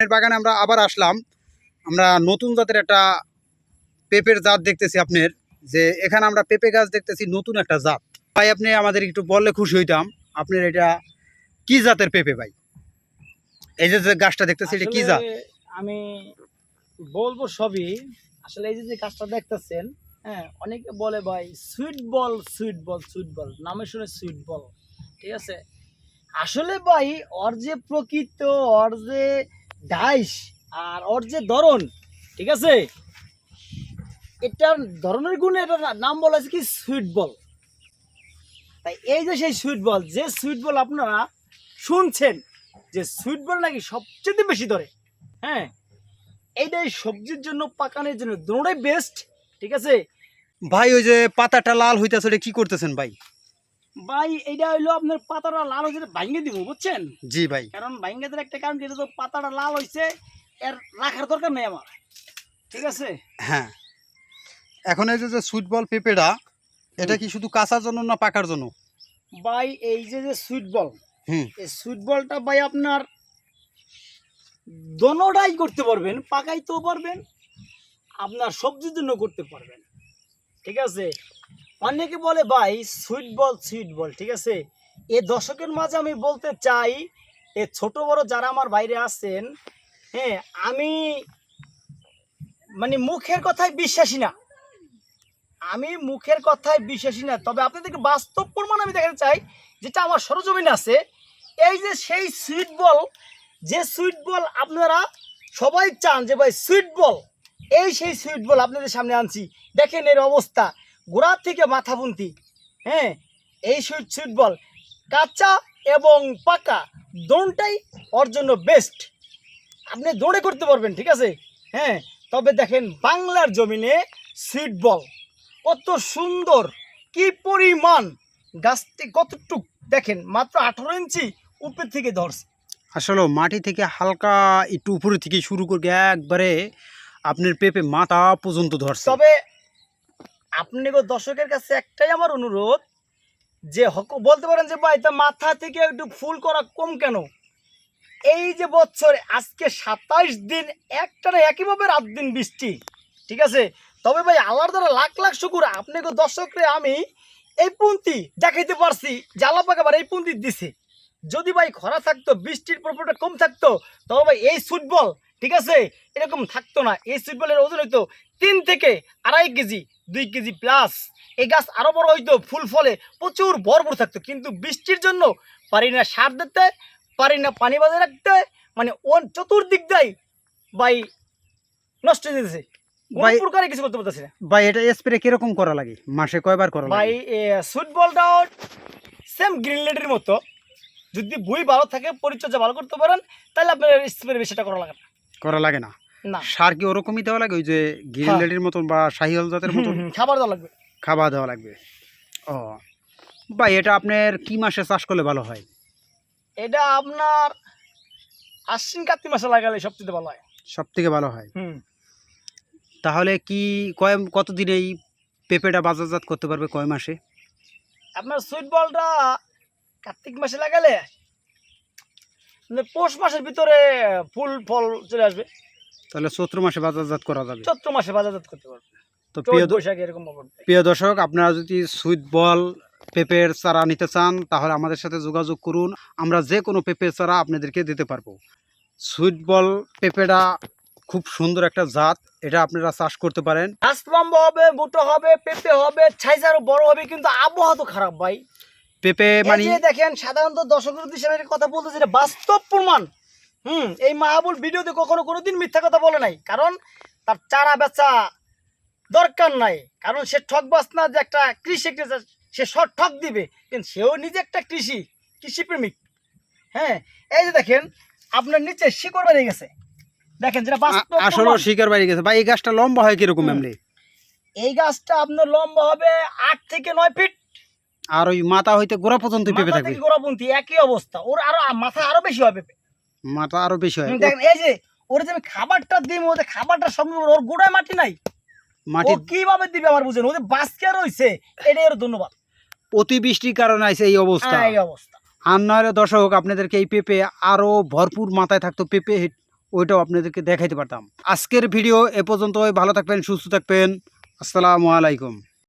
এর বাগানে আমরা আবার আসলাম। আমরা নতুন জাতের একটা পেঁপের জাত দেখতেছি আপনার যে এখানে আমরা পেঁপে গাছ দেখতেছি নতুন একটা জাত। ভাই আপনি আমাদের একটু বললে খুশি হইতাম আপনার এটা কি জাতের পেঁপে ভাই? এই যে গাছটা দেখতেছি এটা কি জাত? আমি বলব সবই। আসলে এই যে যে গাছটা দেখতেছেন হ্যাঁ অনেকে বলে ভাই sweet ball sweet ball sweet ball নামে শুনে সুইট বল ঠিক আছে? আসলে ভাই ওর যে প্রকৃত ওর যে ডাইস আর ওর যে ধরন, ঠিক আছে? এটার ধরনের গুণে এটার নাম বলা আছে কি? সুইট বল তাই এই যে সেই সুইট বল যে সুইট বল আপনারা শুনছেন, যে সুইট বল নাকি সবচেয়ে বেশি ধরে হ্যাঁ? এইটাই সবজির জন্য, পাকানোর জন্য, দুটোই বেস্ট ঠিক আছে? ভাই, ওই যে পাতাটা লাল হইতেছে কি করতেছেন ভাই? ভাই এইটা হইল আপনার পাতাটা লাল হয়েছে ভাঙে দিব বুঝছেন? জি ভাই। কারণ ভাঙে দেওয়ার একটা কারণ যেটা এটা তো পাতাটা লাল হয়েছে এর রাখার দরকার নেই আমার ঠিক আছে? হ্যাঁ। এখন এই যে যে সুইট বল পেঁপেটা এটা কি শুধু কাঁচার জন্য না পাকার জন্য? ভাই এই যে যে সুইট বল হুম। এই সুইট বলটা ভাই আপনার দোনোটাই করতে পারবেন পাকাইতেও পারবেন আপনার সবজির জন্য করতে পারবেন ঠিক আছে? অনেকে বলে, ভাই সুইট বল সুইট বল ঠিক আছে? এ দশকের মাঝে আমি বলতে চাই, এ ছোট বড় যারা আমার বাইরে আছেন হ্যাঁ আমি মানে মুখের কথায় বিশ্বাসী না। আমি মুখের কথায় বিশ্বাসী না। তবে আপনাদেরকে বাস্তব প্রমাণ আমি দেখাতে চাই, যেটা আমার সরজমিনে আছে, এই যে সেই সুইট বল যে সুইট বল আপনারা সবাই চান যে, ভাই সুইট বল এই সেই সুইট বল আপনাদের সামনে আনছি। দেখেন এর অবস্থা। গোড়া থেকে মাথা বুনতি। হ্যাঁ এই সুইট সুইট বল কাঁচা এবং পাকা দৌড়টাই ওর জন্য বেস্ট আপনি দৌড়ে করতে পারবেন ঠিক আছে? হ্যাঁ তবে দেখেন বাংলার জমিনে সুইট বল কত সুন্দর কি পরিমাণ? গাছটি কতটুক? দেখেন মাত্র আঠারো ইঞ্চি উপর থেকে ধরছে। আসলে মাটি থেকে হালকা একটু উপরে থেকে শুরু করে একবারে আপনার পেঁপে মাথা পর্যন্ত ধরছে। তবে আপনি গো দর্শকের কাছে একটাই আমার অনুরোধ, যে হক- বলতে পারেন যে ভাই, তা মাথা থেকে একটু ফুল করা কম কেন? এই যে বছর, আজকে সাতাইশ দিন, একটা না একইভাবে রাত দিন বৃষ্টি, ঠিক আছে? তবে ভাই, আল্লাহর দ্বারা লাখ লাখ শুকুর। আপনি গো দর্শকরে, আমি এই পুন্তি দেখাইতে পারছি জ্বালা পাকা আবার এই পুন্তি দিছে। যদি ভাই খরা থাকতো, বৃষ্টির প্রভাবটা কম থাকতো, তবে ভাই, এই ফুটবল ঠিক আছে? এরকম থাকতো না। এই ফুটবলের ওজন হইতো তিন থেকে আড়াই কেজি দুই কেজি প্লাস এই গাছ আরও বড় হইতো ফুল ফলে প্রচুর ভরপুর থাকতো। কিন্তু বৃষ্টির জন্য পারি না সার দিতে পারি না পানি বাজে রাখতে মানে ওন চতুর্দিক দেয় ভাই নষ্ট হয়ে যেতেছে। প্রকারে কিছু করতে পারতেছি না। ভাই এটা স্প্রে কীরকম করা লাগে? মাসে কয়বার করা ভাই সুইট বলটাও সেম মতো। যদি বই ভালো থাকে পরিচর্যা ভালো করতে পারেন তাহলে আপনার স্প্রে বেশিটা করা লাগে না। করা লাগে না। সার কি ওরকমই দেওয়া লাগে? ওই যে গ্রিন হ্যাঁ। মতন বা শাহিওয়াল জাতের মতন? খাবার দেওয়া লাগবে। খাবার দেওয়া লাগবে। ও। ভাই এটা আপনার কি মাসে চাষ করলে ভালো হয়? এটা আপনার আশ্বিন কার্তিক মাসে লাগালে সবচেয়ে ভালো হয়। সব থেকে ভালো হয়? তাহলে কি কয় কতদিন এই পেঁপেটা বাজারজাত করতে পারবে কয় মাসে? আপনার সুইট বলটা কার্তিক মাসে লাগালে পৌষ মাসের ভিতরে ফুল ফল চলে আসবে। তাহলে চৈত্র মাসে বাজারজাত করা যাবে। চৈত্র মাসে বাজারজাত করতে পারবে। তো প্রিয় বৈশাখে এরকম প্রিয় দর্শক আপনারা যদি সুইট বল পেঁপের চারা নিতে চান তাহলে আমাদের সাথে যোগাযোগ করুন। আমরা যে কোনো পেঁপের চারা আপনাদেরকে দিতে পারব। সুইট বল পেঁপেটা খুব সুন্দর একটা জাত। এটা আপনারা চাষ করতে পারেন। হবে বুটো হবে পেঁপে হবে ছাইজ আরও বড় হবে কিন্তু আবহাওয়া তো খারাপ ভাই। পেঁপে মানে। দেখেন সাধারণত দর্শকের উদ্দেশ্যে আমি কথা বলতেছি এটা বাস্তব প্রমাণ। হুম এই মাহাবুল ভিডিওতে কখনো কোনোদিন মিথ্যা কথা বলে নাই কারণ তার চারা বেচা দরকার নাই কারণ সে ঠকবাস না যে একটা কৃষি সে শর্ট ঠক দিবে কিন্তু সেও নিজে একটা কৃষি কৃষি প্রেমিক। হ্যাঁ এই যে দেখেন আপনার নিচে শিকড় বেরিয়ে গেছে। দেখেন যেটা বাস্তব আসলে। শিকার বাড়ি গেছে। বা এই গাছটা লম্বা হয় কীরকম। এমনি? এই গাছটা আপনার লম্বা হবে আট থেকে নয় ফিট। আর ওই মাথা হইতে গোড়া পর্যন্ত পেঁপে থাকবে। থেকে গোড়াপন্থী একই অবস্থা। ওর আরও মাথা আরও বেশি হবে মাথা আরও বেশি হয় দেখেন এই যে ওর যে আমি খাবারটা দিই ওদের খাবারটা সব ওর গোড়ায় মাটি নাই। মাটি কীভাবে দিবে আমার বুঝেন? ওদের বাসকে রয়েছে এটাই ওর ধন্যবাদ। অতিবৃষ্টির কারণে আছে এই অবস্থা। হ্যাঁ, এই অবস্থা। আর নয় দর্শক আপনাদেরকে এই পেঁপে আরও ভরপুর মাথায় থাকতো পেঁপে ওইটাও আপনাদেরকে দেখাইতে পারতাম। আজকের ভিডিও এ পর্যন্তই। ভালো থাকবেন সুস্থ থাকবেন। আসসালামু আলাইকুম।